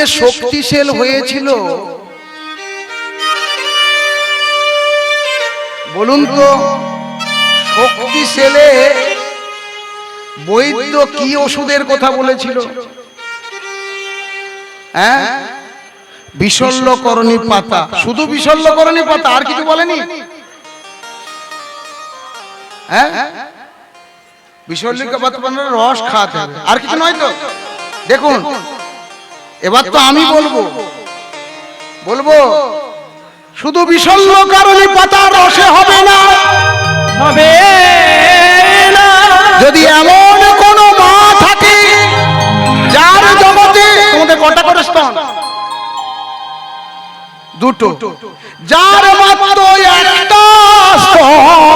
যে শক্তিশীল হয়েছিল। বলুন তো, শক্তিশীলে বৈদ্য কি ওষুধের কথা বলেছিল? হ্যাঁ? বিশল্যকরণী পাতা। শুধু বিশল্যকরণী পাতা, আর কিছু বলেনি? হ্যাঁ? বিশল্যিকা পাতা মানে রস খাওয়াতে আর কিছু নয় তো? দেখুন এবার তো আমি বলব। বলব। শুধু বিশল্য কারণে পাতা রসে হবে না। হবে না। যদি এমন কোন মা থাকে যার জগতে তোমাদের কটা করে স্তন? দুটো। যার মাত্র একটা স্তন।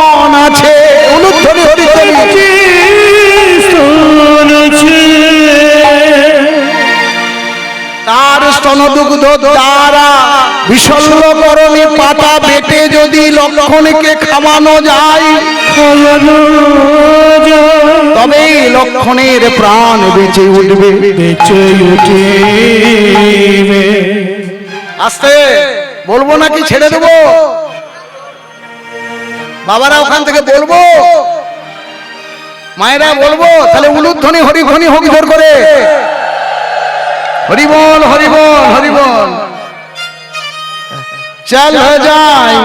স্তনদুগ্ধ দ্বারা বিশল্যকরণে পাতা বেটে যদি লক্ষণকে খাওয়ানো যায় তবে লক্ষণের প্রাণ বেঁচে উঠবে। বেঁচে উঠিবে। আস্তে বলব নাকি ছেড়ে দেবো? বাবারা ওখান থেকে বলব। মায়েরা বলব তাহলে উলুধ্বনি হরিধ্বনি হোক জোর করে। হরিবল হরিবল হরিবল। চল যায়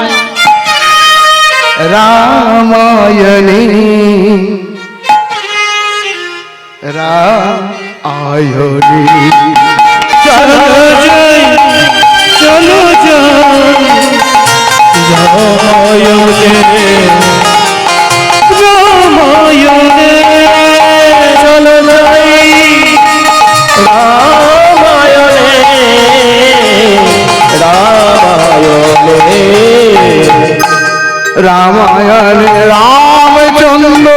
রামায়ণী রামায়ণী চলো যাই। চলো যাই। রামায়ণে রামায়ণে রামায়ণ রামচন্দ্র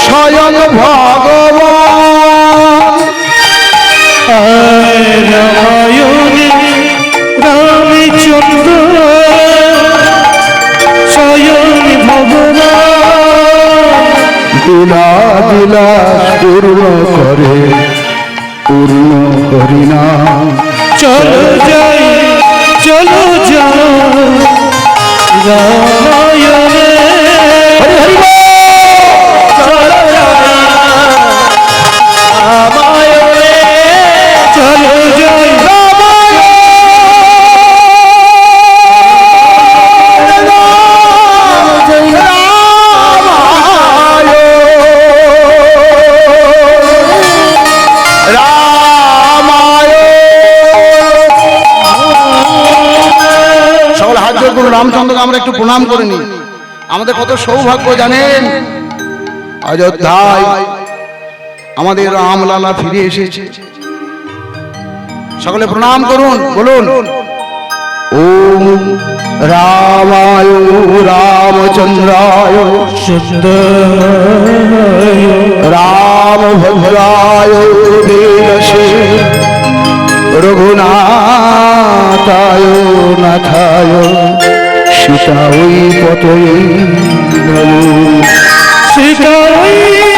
স্বয়ং ভগবান। রামায়ণে রামচন্দ্র স্বয়ং ভগবান। দিলা দিলা পূর্ণ করে পূর্ণ হরিনাম চলো যাই চলো যাই রামায়ণে সকল হাত জোর করুন রামচন্দ্রকে আমরা একটু প্রণাম করে নিই। আমাদের কত সৌভাগ্য জানেন? অযোধ্যায় আমাদের রামলালা ফিরে এসেছে। সকলে প্রণাম করুন বলুন। ওম রামায় রামচন্দ্রায় রাম ভদ্রায় বীরসে রঘুনাথায় নাথায় সীতাই পতয়ে নমো সীতা আস্তে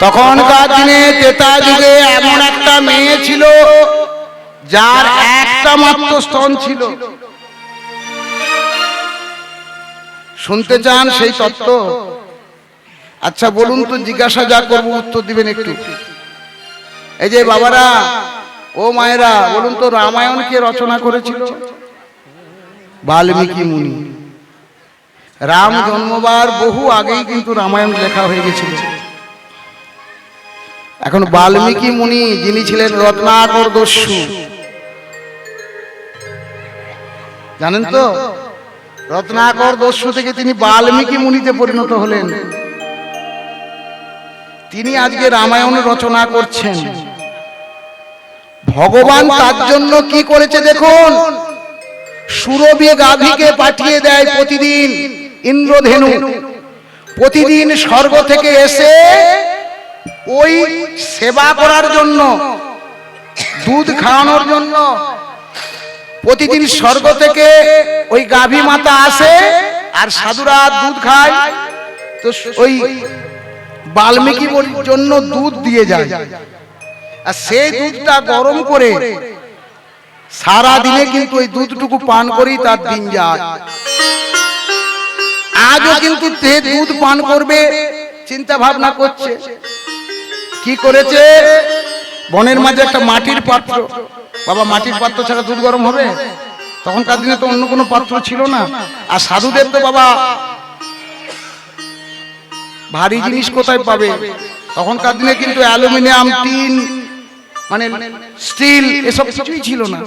তখনকার দিনে তেতা যুগে এমন একটা মেয়ে ছিল, যার একটা মাত্র স্তন ছিল। শুনতে চান সেই তত্ত্ব? আচ্ছা বলুন তো, জিজ্ঞাসা যা করব, উত্তর দিবেন একটু। এই যে বাবারা, ও মায়েরা, বলুন তো, রামায়ণ কে রচনা করেছিল? বাল্মীকি মুনি। রাম জন্মবার বহু আগেই কিন্তু রামায়ণ লেখা হয়ে গেছিল। এখন বাল্মীকি মুনি যিনি ছিলেন রত্নাকর দস্যু। জানেন তো? রত্নাকর দস্যু থেকে তিনি বাল্মীকি মুনিতে পরিণত হলেন। তিনি আজকে রামায়ণ রচনা করছেন। ভগবান তার জন্য কি করেছে দেখুন? সুরভি গাভীকে পাঠিয়ে দেয় প্রতিদিন ইন্দ্রধেনু। প্রতিদিন স্বর্গ থেকে এসে ওই সেবা করার জন্য, দুধ খাওয়ানোর জন্য প্রতিদিন স্বর্গ থেকে ওই গাভী মাতা আসে আর সাধুরা দুধ খায়। তো ওই বাল্মীকি জন্য দুধ দিয়ে যায়। আর সেই দুধটা গরম করে সারা দিনে কিন্তু ওই দুধটুকু পান করেই তার দিন যায়। আজও কিন্তু দুধ পান করবে, চিন্তা ভাবনা করছে। কি করেছে? বনের মাঝে একটা মাটির পাত্র। বাবা, মাটির পাত্র ছাড়া দুধ গরম হবে? তখনকার দিনে তো অন্য কোনো পাত্র ছিল না। আর সাধুদের তো বাবা, ভারী জিনিস কোথায় পাবে? তখনকার দিনে কিন্তু অ্যালুমিনিয়াম, টিন মানে স্টিল, এসব কিছুই ছিল না।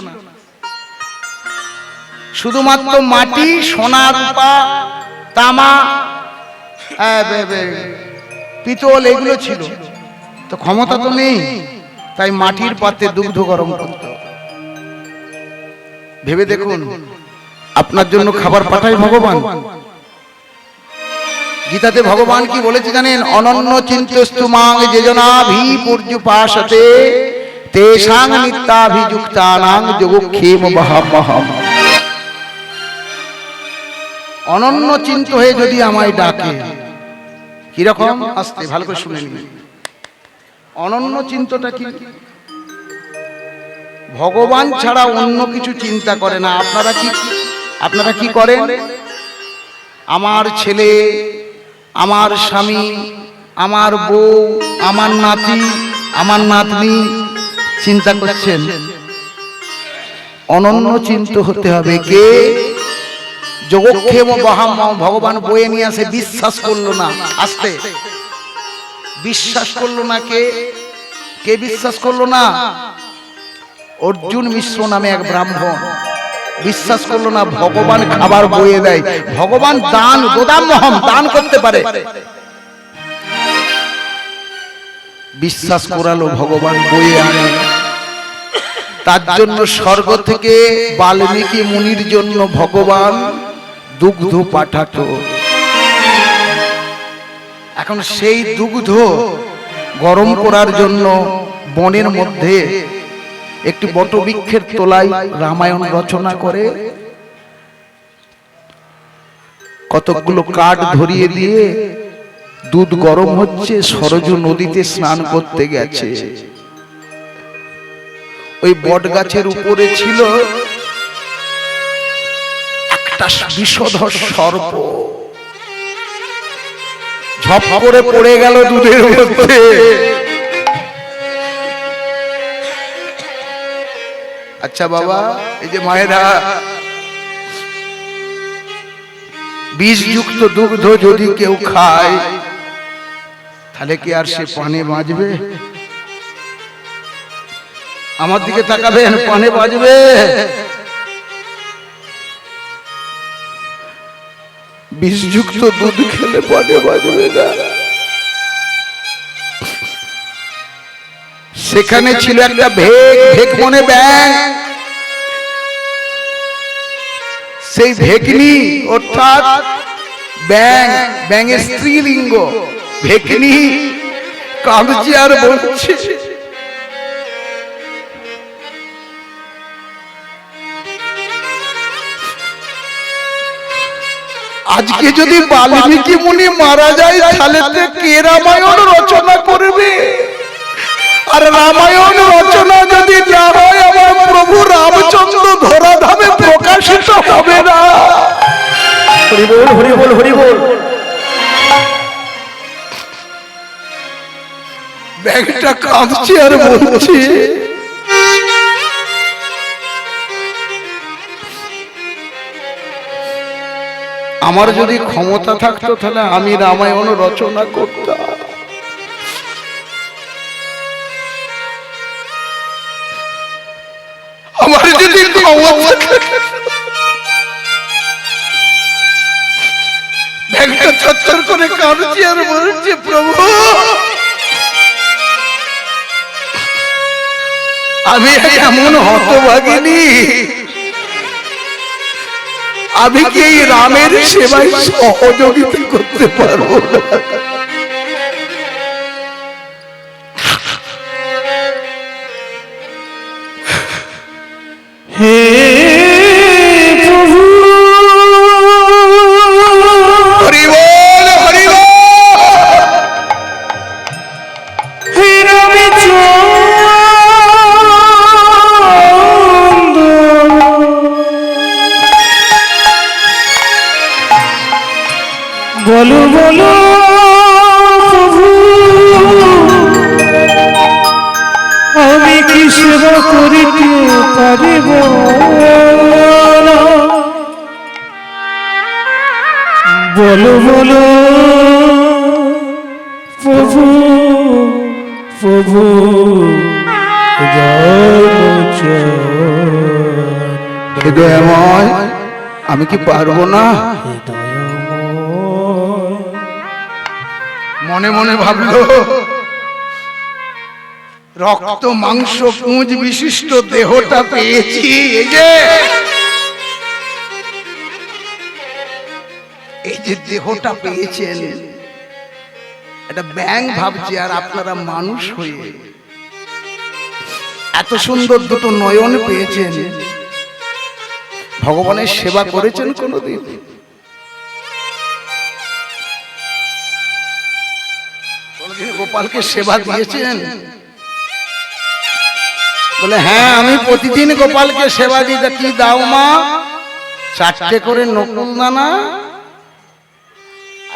শুধুমাত্র মাটি, সোনা, রূপা, তামা পিতল, এগুলো ছিল। তো ক্ষমতা তো নেই। তাই মাটির পাত্রে দুগ্ধ গরম করতে ভেবে দেখুন আপনার জন্য খাবার পাঠায় ভগবান। গীতাতে ভগবান কি বলেছে জানেন অনন্য চিন্তস্তুমাং যেজনা ভি পূর্যুপাশতে তেষাং নিত্যাভিযুক্তানাং যোগক্ষেম মহামহম অনন্য চিন্ত হয়ে যদি আমায় ডাকে। কীরকম? আসতে ভালো করে শুনে নিন। অনন্য চিন্তটা কি? ভগবান ছাড়া অন্য কিছু চিন্তা করে না। আপনারা কি আপনারা কি করেন? আমার ছেলে আমার স্বামী আমার বউ আমার নাতি আমার নাতনি চিন্তা করছেন। অনন্য চিন্ত হতে হবে কে? যোগক্ষেম বহাম ভগবান বয়ে নিয়ে আসে বিশ্বাস করল না আসতে। বিশ্বাস করল না কে? কে বিশ্বাস করল না? অর্জুন মিশ্র নামে এক ব্রাহ্মণ। বিশ্বাস করল না, ভগবান খাবার বয়ে দেয়। ভগবান দান, গোদাম মহম দান করতে পারে। বিশ্বাস করালো, ভগবান বয়ে আনে। তার জন্য স্বর্গ থেকে বাল্মীকি মুনির জন্য ভগবান দুগ্ধ পাঠাতো। এখন সেই দুগ্ধ গরম করার জন্য বনের মধ্যে একটি বটবৃক্ষের তলায় রামায়ণ রচনা করে কতকগুলো কাঠ ধরিয়ে দিয়ে দুধ গরম হচ্ছে সরজু নদীতে স্নান করতে গেছে। ওই বট গাছের উপরে ছিল একটা বিষধর সর্প। ঝপ করে পড়ে গেল দুধের মধ্যে। আচ্ছা বাবা, এই যে মায়েরা, বিষযুক্ত দুগ্ধ যদি কেউ খায়, তাহলে কি আর সে পানে বাঁচবে? আমার দিকে তাকাবেন, পানে বাঁচবে? বিষযুক্ত দুধ খেলে পানে বাঁচবে না। সেখানে ছিল একটা ভেক ভেক মনে ব্যাং সেই ভেকনি অর্থাৎ ব্যাং ব্যাঙের স্ত্রীলিঙ্গ। ভেকনি কাঁদছে আর বলছে আজকে যদি বাল্মীকি মুনি মারা যায় তাহলে তো কে রামায়ণ রচনা করবে? আর রামায়ণ রচনা যদি না হয় আমার প্রভু রামচন্দ্র ধরাধামে প্রকাশিত হবে না। হরি বল হরি বল হরি বল। ব্যাগটা কাঁদছে আর বলছে আমার যদি ক্ষমতা থাকতো তাহলে আমি রামায়ণ রচনা করতাম। আমার যদি করে কাঁদছে প্রভু, আমি এমন হতভাগিনী আমি কি এই রামের সেবায় সহযোগিতা করতে পারব না? বলো বলো। প্রভু প্রভু হৃদয়ময় আমি কি পারব না? মনে মনে ভাবলো রক্ত মাংস পুঁজ বিশিষ্ট দেহটা পেয়েছি এই যে। এই যে দেহটা পেয়েছেন এটা ব্যাং ভাবছি আর আপনারা মানুষ হয়ে। এত সুন্দর দুটো নয়ন পেয়েছেন। ভগবানের সেবা করেছেন কোনোদিন? গোপালকে সেবা দিয়েছেন? বলে হ্যাঁ আমি প্রতিদিন গোপালকে সেবা দিই। কি দাও মা? চারটে করে নকুল দানা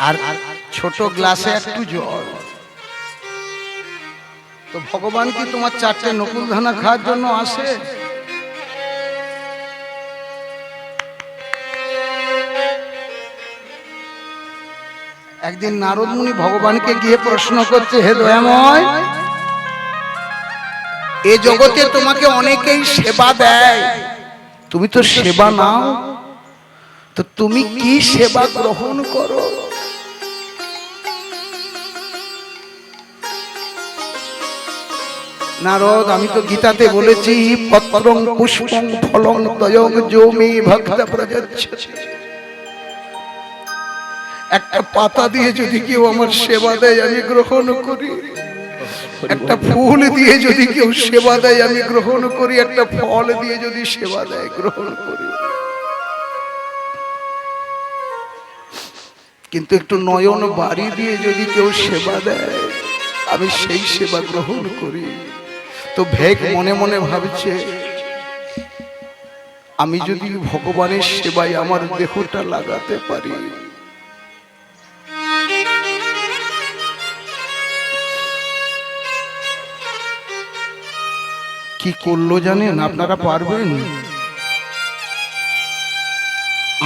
আর ছোট গ্লাসে একটু জল। তো ভগবান কি তোমার চারটে নকুল দানা খাওয়ার জন্য আসে? একদিন নারদ মুনি ভগবানকে গিয়ে প্রশ্ন করছে, হে দয়াময়, এ জগতে তোমাকে অনেকেই সেবা দেয়। তুমি তো সেবা নাও। তো তুমি কি সেবা গ্রহণ করো? নারদ, আমি তো গীতাতে বলেছি, পত্রং পুষ্পং ফলং তয়ং জমি ভক্ত প্রযচ্ছতি একটা পাতা দিয়ে যদি কেউ আমার সেবা দেয়, আমি গ্রহণ করি। একটা ফুল দিয়ে যদি কেউ সেবা দেয়, আমি গ্রহণ করি। একটা ফল দিয়ে যদি সেবা দেয়, গ্রহণ করি। কিন্তু একটু নয়ন বাড়ি দিয়ে যদি কেউ সেবা দেয়, আমি সেই সেবা গ্রহণ করি। তো ভেগ মনে মনে ভাবছে, আমি যদি ভগবানের সেবায় আমার দেহটা লাগাতে পারি। কি করল জানেন? আপনারা পারবেন?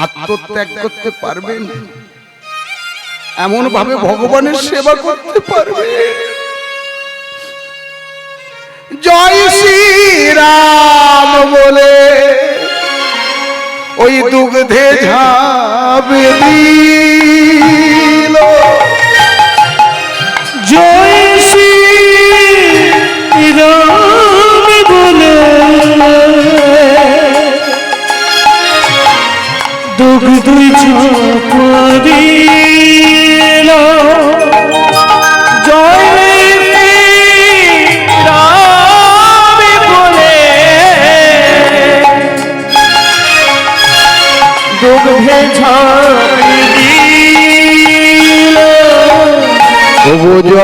আত্মত্যাগ করতে পারবেন? এমন ভাবে ভগবানের সেবা করতে পারবে জয় শ্রীরাম বলে ওই দুগ্ধে ঝাবে দিল। জয় শ্রী রাম বলে। দুঃখ দুই ঝাপড়িল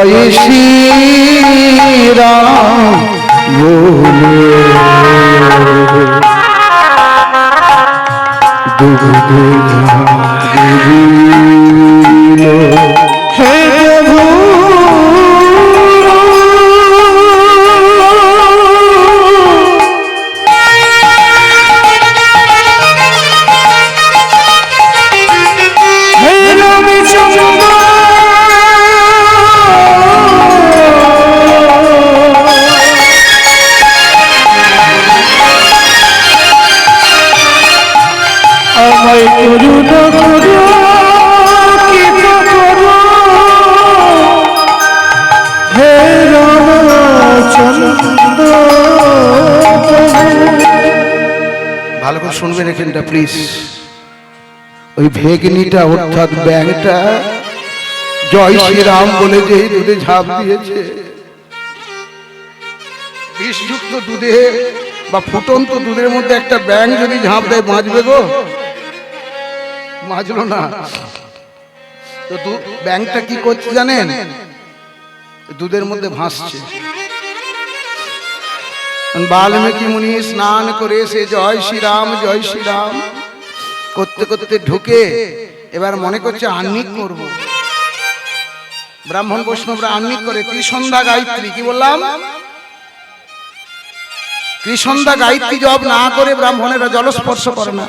জয় বলে প্লিজ ওই ভেগনিটা, অর্থাৎ ব্যাংটা জয় শ্রীরাম বলে যে দুধে ঝাঁপ দিয়েছে। বিষযুক্ত দুধে বা ফুটন্ত দুধের মধ্যে একটা ব্যাং যদি ঝাঁপ দেয়, বাঁচবে গো? বাঁচলো না। তো ব্যাংটা কি করছে জানেন? দুধের মধ্যে ভাসছে। বাল্মীকি মুনি স্নান করে সে জয় শ্রীরাম জয় শ্রীরাম। করতে করতে ঢুকে এবার মনে করছে আন্নিক করব। ব্রাহ্মণ, বৈষ্ণবরা আন্নিক করে ত্রিসন্ধ্যা গায়ত্রী, কি বললাম? ত্রিসন্ধ্যা গায়ত্রী জব না করে ব্রাহ্মণেরা জলস্পর্শ করে না।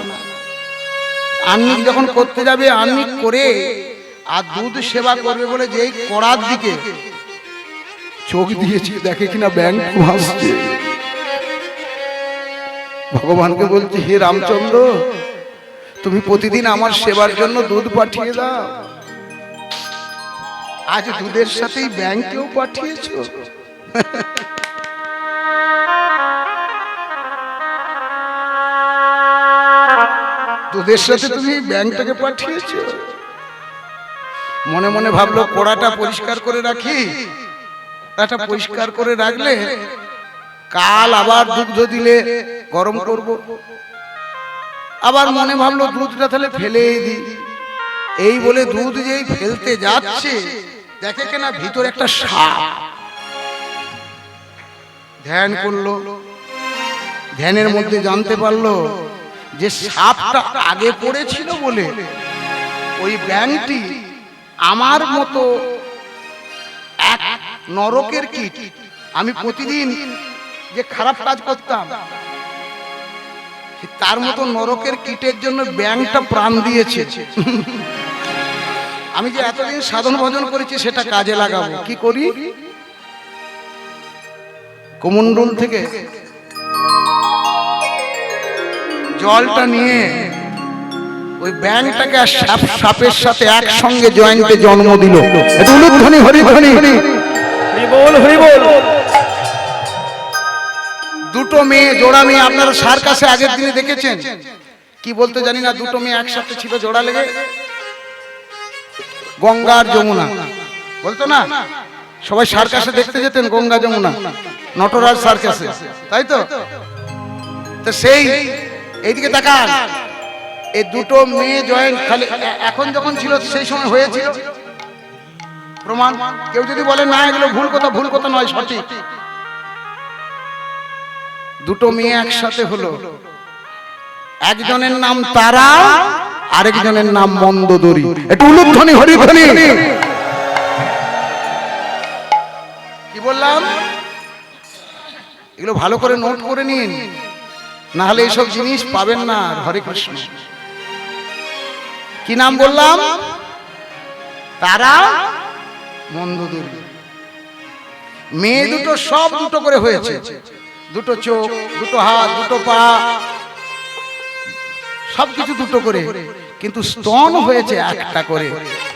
আন্নিক যখন করতে যাবে আন্নিক করে আর দুধ সেবা করবে বলে যেই কড়ার দিকে চোখ দিয়েছি, দেখে কিনা ব্যাংক ভাসছে ভগবানকে বলছে, হে রামচন্দ্র, তুমি প্রতিদিন আমার সেবার জন্য দুধ পাঠিয়ে দাও। আজ দুধের সাথেই ব্যাংকেও পাঠিয়েছো। দুধের সাথে তুমি ব্যাংকটাকে পাঠিয়েছ। মনে মনে ভাবলো, কড়াটা পরিষ্কার করে রাখি। এটা পরিষ্কার করে রাখলে কাল আবার দুগ্ধ দিলে গরম করব। আবার মনে ভাবলো দুধটা তাহলে ফেলেই দিই। এই বলে দুধ যেই ফেলতে যাচ্ছে দেখে কেনা ভিতর একটা সাপ। ধ্যান করল। ধ্যানের মধ্যে জানতে পারল যে সাপটা আগে পড়েছিল বলে ওই ব্যাংকটি আমার মতো এক নরকের কীট। আমি প্রতিদিন যে খারাপ কাজ করতাম। তার মতো নরকের কীটের জন্য ব্যাংকটা প্রাণ দিয়েছে। আমি যে এতদিন সাধন ভজন করেছি সেটা কাজে লাগাবো। কি করি? কুমন্ডল থেকে জলটা নিয়ে ওই ব্যাংকটাকে আর সাপ সাপের সাথে একসঙ্গে জয়েন্টে জন্ম দিল। এটা উলুধ্বনি হরিধ্বনি। হরিবল হরিবল দুটো মেয়ে জোড়া মেয়ে, আপনারা সার কাছে আগের দিনে দেখেছেন? কি বলতে জানি না, দুটো মেয়ে একসাথে ছিল জোড়া লেগে। গঙ্গা আর যমুনা। বলতো না? সবাই সার্কাসে দেখতে যেতেন গঙ্গা যমুনা। নটরাজ সার্কাসে তাই তো? তো সেই, এইদিকে তাকান। এই দুটো মেয়ে জয়েন্ট খালি এখন যখন ছিল, সেই সময় হয়েছিল। প্রমাণ, কেউ যদি বলে না, এগুলো ভুল কথা ভুল কথা নয়, সঠিক। দুটো মেয়ে একসাথে হলো। একজনের নাম তারা আরেকজনের নাম মন্দদরি। একটু উলুধ্বনি হরিধ্বনি কি বললাম? এগুলো ভালো করে নোট করে নিন। না হলে এইসব জিনিস পাবেন না। হরে কৃষ্ণ। কি নাম বললাম? তারা মন্দদরি। মেয়ে দুটো সব দুটো করে হয়েছে। দুটো চোখ, দুটো হাত, দুটো পা, সবকিছু দুটো করে। কিন্তু স্তন হয়েছে একটা করে।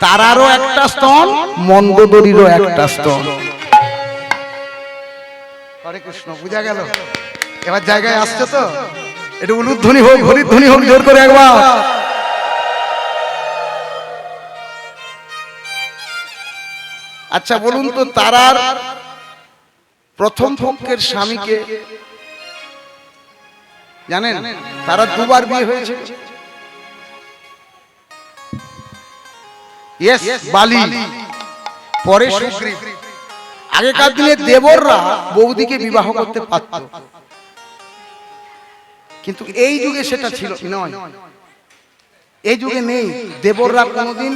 তারারও একটা স্তন, মন্দদরিরও একটা স্তন। হরে কৃষ্ণ, বুঝা গেল? এবার জায়গায় আসছে তো? একটু উলুধ্বনি হোক, হরিধ্বনি হোক, জোর করে একবার। আচ্ছা বলুন তো, তারার প্রথম পক্ষের স্বামীকে জানেন তারা দুবার বিয়ে হয়েছে। বালি। পরে সুগ্রীব। আগেকার দিনে দেবররা বৌদিকে বিবাহ করতে পারত। কিন্তু এই যুগে সেটা ছিল নয়। এই যুগে নেই। দেবররা কোনোদিন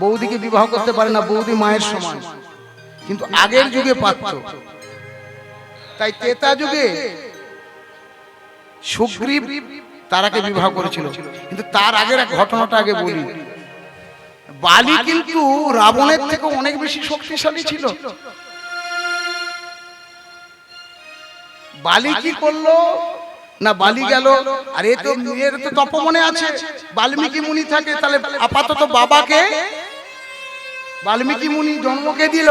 বৌদিকে বিবাহ করতে পারে না। বৌদি মায়ের সমান। কিন্তু আগের যুগে পারত তাই তেতা যুগে সুগ্রীব তারাকে বিবাহ করেছিল। কিন্তু তার আগের এক ঘটনাটা আগে বলি। বালি। কিন্তু রাবণের থেকে অনেক বেশি শক্তিশালী ছিল। বালি কি করল? না বালি গেল। আর এ তো এর তো তপমনে আছে। বাল্মীকি মুনি থাকে তাহলে আপাতত বাবাকে বাল্মীকি মুনি জন্মকে দিল।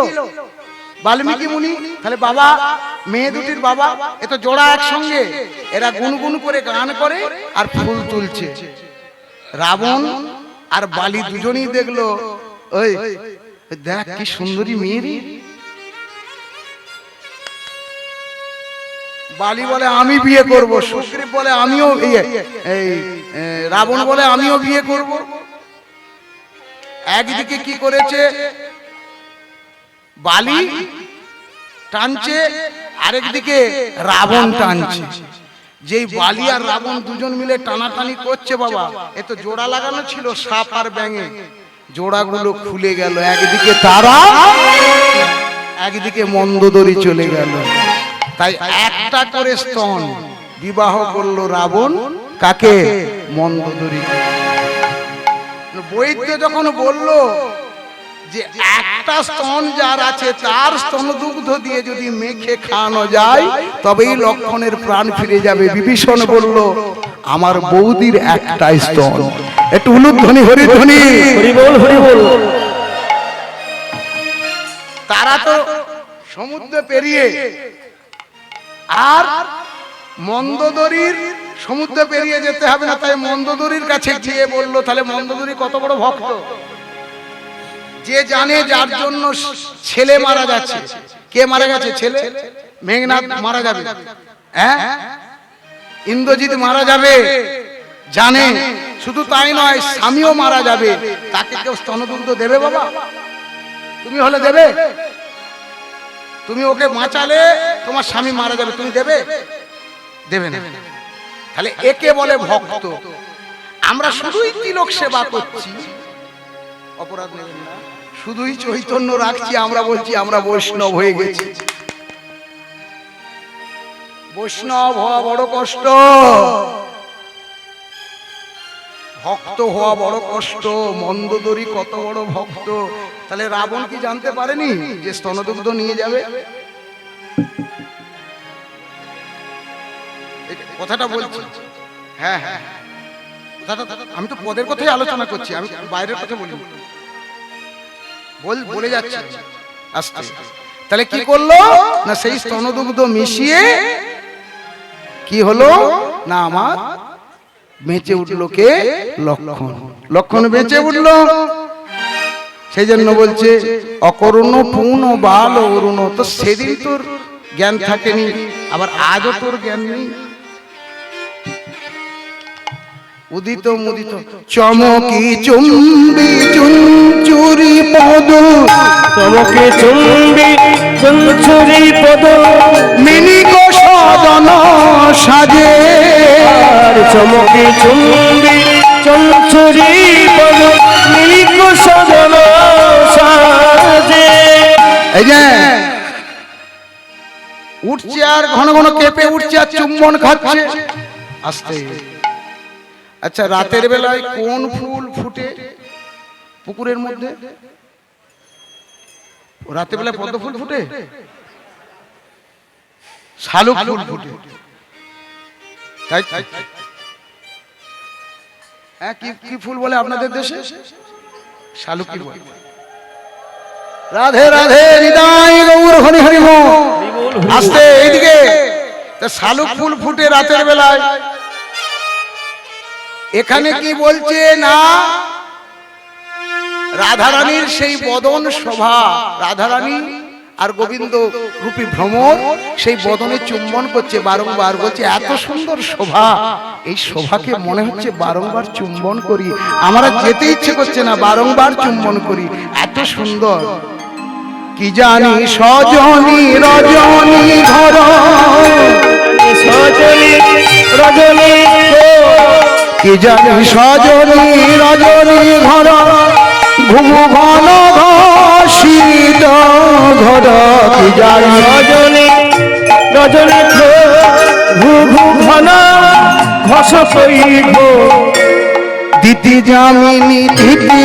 বাল্মীকি মুনি তাহলে বাবা মেয়ে দুটির বাবা এ তো জোড়া একসঙ্গে। এরা গুনগুন করে গান করে আর ফুল তুলছে। রাবণ আর বালি দুজনেই দেখল ওই দেখ কি সুন্দরী মেয়ে রে। বালি বলে আমি বিয়ে করব। সুগ্রীব বলে আমিও বিয়ে এই, রাবণ বলে আমিও বিয়ে করব। একদিকে কি করেছে? বালি টানছে, আরেকদিকে রাবণ টানছে। যেই বালি আর রাবণ দুজন মিলে টানাটানি করছে বাবা, এ তো জোড়া লাগানো ছিল, সাপ আর ব্যাঙে। জোড়াগুলো খুলে গেল, একদিকে তারা, একদিকে মন্দদরি চলে গেল। তাই একটা করে স্তন বিবাহ করল রাবণ, কাকে? মন্দদরি বৈদ্য যখন বলল যে একটা স্তন যার আছে তার স্তনদুগ্ধ দিয়ে যদি মেখে খাওয়ানো যায় তবেই লক্ষণের প্রাণ ফিরে যাবে। বিভীষণ বলল আমার বৌদির একটা স্তন। একটু উলুধ্বনি হরিধ্বনি। হরি বল হরি বল তারা তো সমুদ্র পেরিয়ে আর মন্দদরির সমুদ্র পেরিয়ে যেতে হবে না তাই মন্দদরির কাছে গিয়ে বলল, তাহলে মন্দদরি কত বড় ভক্ত? যে জানে যার জন্য ছেলে মারা যাচ্ছে। কে মারা গেছে ছেলে? মেঘনাথ মারা যাবে। হ্যাঁ? ইন্দ্রজিৎ মারা যাবে। জানে। শুধু তাই নয়, স্বামীও মারা যাবে। তাকে কেউ স্তনদুগ্ধ দেবে বাবা? তুমি হলে দেবে? তুমি ওকে বাঁচালে তোমার স্বামী মারা যাবে। তুমি দেবে? দেবে না। তাহলে একে বলে ভক্ত। আমরা শুধুই তিলক সেবা করছি। অপরাধ নেবেন না। শুধুই চৈতন্য রাখছি আমরা বলছি আমরা বৈষ্ণব হয়ে গেছি। বৈষ্ণব হওয়া বড় কষ্ট। ভক্ত হওয়া বড় কষ্ট। মন্দদরি কত বড় ভক্ত। তাহলে রাবণ কি জানতে পারেনি যে স্তনদুগ্ধ নিয়ে যাবে? কথাটা বলছি। হ্যাঁ হ্যাঁ কথাটা আমি তো পদের কথাই আলোচনা করছি আমি বাইরের কথা বলি বল বলে যাচ্ছি। আস্তে তাহলে কি করল? না সেই স্তনদুগ্ধ মিশিয়ে কি হলো? না আমার বেঁচে উঠল কে? লক্ষণ। লক্ষণ। বেঁচে উঠল। সেই জন্য বলছে অকরুণ পূর্ণ বাল অরুণ তো সেদিন তোর জ্ঞান থাকেনি আবার আজও তোর জ্ঞান নেই। উদিত মুদিত। চমকি চুম্বি চুঞ্চুরি পদ। চমকে চুম্বি চঞ্চুরি পদ। মিনিক সদন সাজে। আর চমকে চুম্বি চঞ্চুরি পদ। মিলিক সদন সাজে। এই যে উঠছে আর ঘন ঘন কেঁপে উঠছে আর চুম্বন খাচ্ছে। আস্তে। আচ্ছা রাতের বেলায় কোন ফুল ফুটে পুকুরের মধ্যে রাতের বেলায় পদ্ম ফুল ফুটে শালুক ফুল ফুটে তাই হ্যাঁ কি কি ফুল বলে আপনাদের দেশে শালুকি বলে রাধে রাধে হৃদয় গৌর হরি হরি। আস্তে এইদিকে তা শালুক ফুল ফুটে রাতের বেলায় এখানে কি বলছে না? রাধারানীর সেই বদন শোভা রাধারানী আর গোবিন্দ রূপী ভ্রমর সেই বদনে চুম্বন করছে বারংবার বলছে এত সুন্দর শোভা। এই শোভাকে মনে হচ্ছে বারংবার চুম্বন করি। আমরা যেতে ইচ্ছে করছে না বারংবার চুম্বন করি। এত সুন্দর। কি জানি সজনী রজনী ধর সজনী রজনী কি জানি সজনী রজনী ঘর? ঘুমু ঘন ঘষিত ঘর কি জানি? রজনী রজনী ঘু ঘু ঘন কই দিতি জামিনী দিতি